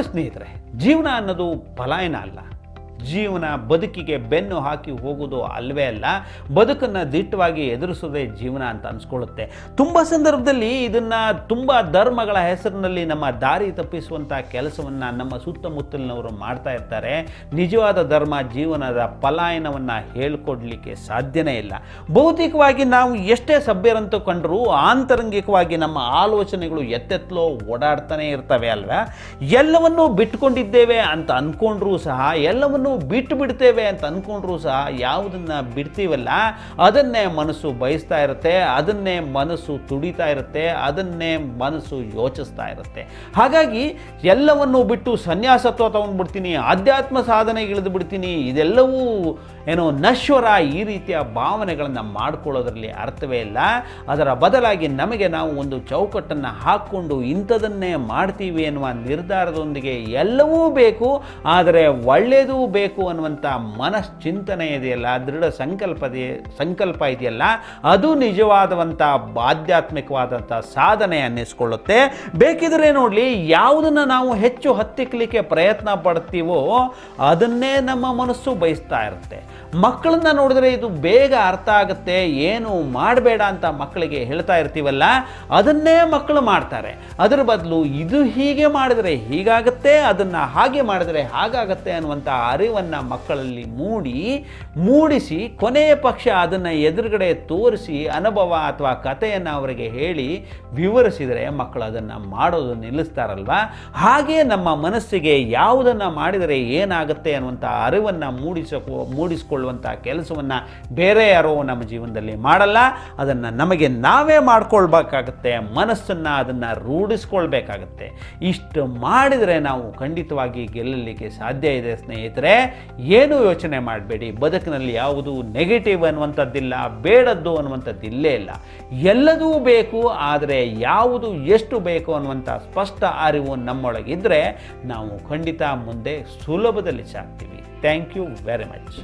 ಸ್ನೇಹಿತರೆ ಜೀವನ ಅನ್ನೋದು ಪಲಾಯನ ಅಲ್ಲ. ಜೀವನ ಬದುಕಿಗೆ ಬೆನ್ನು ಹಾಕಿ ಹೋಗೋದು ಅಲ್ವೇ ಅಲ್ಲ, ಬದುಕನ್ನು ದಿಟ್ಟವಾಗಿ ಎದುರಿಸೋದೇ ಜೀವನ ಅಂತ ಅನ್ಸ್ಕೊಳ್ಳುತ್ತೆ. ತುಂಬ ಸಂದರ್ಭದಲ್ಲಿ ಇದನ್ನು ತುಂಬ ಧರ್ಮಗಳ ಹೆಸರಿನಲ್ಲಿ ನಮ್ಮ ದಾರಿ ತಪ್ಪಿಸುವಂಥ ಕೆಲಸವನ್ನು ನಮ್ಮ ಸುತ್ತಮುತ್ತಲಿನವರು ಮಾಡ್ತಾ ಇರ್ತಾರೆ. ನಿಜವಾದ ಧರ್ಮ ಜೀವನದ ಪಲಾಯನವನ್ನು ಹೇಳ್ಕೊಡ್ಲಿಕ್ಕೆ ಸಾಧ್ಯನೇ ಇಲ್ಲ. ಭೌತಿಕವಾಗಿ ನಾವು ಎಷ್ಟೇ ಸಭ್ಯರಂತೂ ಕಂಡರೂ ಆಂತರಂಗಿಕವಾಗಿ ನಮ್ಮ ಆಲೋಚನೆಗಳು ಎತ್ತೆತ್ತಲೋ ಓಡಾಡ್ತಾನೆ ಇರ್ತವೆ ಅಲ್ವಾ? ಎಲ್ಲವನ್ನೂ ಬಿಟ್ಕೊಂಡಿದ್ದೇವೆ ಅಂತ ಅಂದ್ಕೊಂಡ್ರೂ ಸಹ ಎಲ್ಲವನ್ನೂ ಬಿಟ್ಟು ಬಿಡ್ತೇವೆ ಅಂತ ಅಂದ್ಕೊಂಡ್ರೂ ಸಹ ಯಾವುದನ್ನು ಬಿಡ್ತೀವಲ್ಲ, ಅದನ್ನೇ ಮನಸ್ಸು ಬಯಸ್ತಾ ಇರುತ್ತೆ, ಅದನ್ನೇ ಮನಸ್ಸು ತುಡಿತಾ ಇರುತ್ತೆ, ಅದನ್ನೇ ಮನಸ್ಸು ಯೋಚಿಸ್ತಾ ಇರುತ್ತೆ. ಹಾಗಾಗಿ ಎಲ್ಲವನ್ನು ಬಿಟ್ಟು ಸನ್ಯಾಸತ್ವ ತಗೊಂಡ್ಬಿಡ್ತೀನಿ, ಆಧ್ಯಾತ್ಮ ಸಾಧನೆ ಇಳಿದು ಬಿಡ್ತೀನಿ, ಇದೆಲ್ಲವೂ ಏನೋ ನಶ್ವರ ಈ ರೀತಿಯ ಭಾವನೆಗಳನ್ನು ಮಾಡ್ಕೊಳ್ಳೋದ್ರಲ್ಲಿ ಅರ್ಥವೇ ಇಲ್ಲ. ಅದರ ಬದಲಾಗಿ ನಮಗೆ ನಾವು ಒಂದು ಚೌಕಟ್ಟನ್ನು ಹಾಕ್ಕೊಂಡು ಇಂಥದನ್ನೇ ಮಾಡ್ತೀವಿ ಎನ್ನುವ ನಿರ್ಧಾರದೊಂದಿಗೆ ಎಲ್ಲವೂ ಬೇಕು, ಆದರೆ ಒಳ್ಳೆಯದೂ ಬೇಕು ಅನ್ನುವಂಥ ಮನಶ್ಚಿಂತನೆ ಇದೆಯಲ್ಲ, ದೃಢ ಸಂಕಲ್ಪದ, ಸಂಕಲ್ಪ ಇದೆಯಲ್ಲ, ಅದು ನಿಜವಾದವಂಥ ಆಧ್ಯಾತ್ಮಿಕವಾದಂಥ ಸಾಧನೆ ಅನ್ನಿಸ್ಕೊಳ್ಳುತ್ತೆ. ಬೇಕಿದ್ರೆ ನೋಡಲಿ, ಯಾವುದನ್ನು ನಾವು ಹೆಚ್ಚು ಹತ್ತಿಕ್ಕಲಿಕ್ಕೆ ಪ್ರಯತ್ನ ಪಡ್ತೀವೋ ಅದನ್ನೇ ನಮ್ಮ ಮನಸ್ಸು ಬಯಸ್ತಾ ಇರುತ್ತೆ. ಮಕ್ಕಳನ್ನ ನೋಡಿದ್ರೆ ಇದು ಬೇಗ ಅರ್ಥ ಆಗುತ್ತೆ, ಏನು ಮಾಡಬೇಡ ಅಂತ ಮಕ್ಕಳಿಗೆ ಹೇಳ್ತಾ ಇರ್ತೀವಲ್ಲ, ಅದನ್ನೇ ಮಕ್ಕಳು ಮಾಡ್ತಾರೆ. ಅದರ ಬದಲು ಇದು ಹೀಗೆ ಮಾಡಿದರೆ ಹೀಗಾಗುತ್ತೆ, ಅದನ್ನು ಹಾಗೆ ಮಾಡಿದರೆ ಹಾಗಾಗುತ್ತೆ ಅನ್ನುವಂಥ ಅರಿವನ್ನು ಮಕ್ಕಳಲ್ಲಿ ಮೂಡಿ, ಮೂಡಿಸಿ, ಕೊನೆಯ ಪಕ್ಷ ಅದನ್ನು ಎದುರುಗಡೆ ತೋರಿಸಿ, ಅನುಭವ ಅಥವಾ ಕಥೆಯನ್ನು ಅವರಿಗೆ ಹೇಳಿ ವಿವರಿಸಿದರೆ ಮಕ್ಕಳು ಅದನ್ನು ಮಾಡೋದು ನಿಲ್ಲಿಸ್ತಾರಲ್ವ? ಹಾಗೆ ನಮ್ಮ ಮನಸ್ಸಿಗೆ ಯಾವುದನ್ನು ಮಾಡಿದರೆ ಏನಾಗುತ್ತೆ ಅನ್ನುವಂಥ ಅರಿವನ್ನು ಮೂಡಿಸ ಮೂಡಿಸಿಕೊಳ್ಳುವಂಥ ಕೆಲಸವನ್ನು ಬೇರೆ ಯಾರೋ ನಮ್ಮ ಜೀವನದಲ್ಲಿ ಮಾಡಲ್ಲ. ಅದನ್ನು ನಮಗೆ ನಾವೇ ಮಾಡ್ಕೊಳ್ಬೇಕಾಗತ್ತೆ. ಮನಸ್ಸನ್ನು ಅದನ್ನು ರೂಢಿಸ್ಕೊಳ್ಬೇಕಾಗತ್ತೆ. ಇಷ್ಟು ಮಾಡಿದರೆ ನಾವು ಖಂಡಿತವಾಗಿ ಗೆಲ್ಲಲಿಕ್ಕೆ ಸಾಧ್ಯ ಇದೆ ಸ್ನೇಹಿತರೆ. ಏನೂ ಯೋಚನೆ ಮಾಡಬೇಡಿ. ಬದುಕಿನಲ್ಲಿ ಯಾವುದು ನೆಗೆಟಿವ್ ಅನ್ನುವಂಥದ್ದಿಲ್ಲ, ಬೇಡದ್ದು ಅನ್ನುವಂಥದ್ದು ಇಲ್ಲೇ ಇಲ್ಲ. ಎಲ್ಲದೂ ಬೇಕು, ಆದರೆ ಯಾವುದು ಎಷ್ಟು ಬೇಕು ಅನ್ನುವಂಥ ಸ್ಪಷ್ಟ ಅರಿವು ನಮ್ಮೊಳಗಿದ್ದರೆ ನಾವು ಖಂಡಿತ ಮುಂದೆ ಸುಲಭದಲ್ಲಿ ಸಾಕ್ತೀವಿ. Thank you very much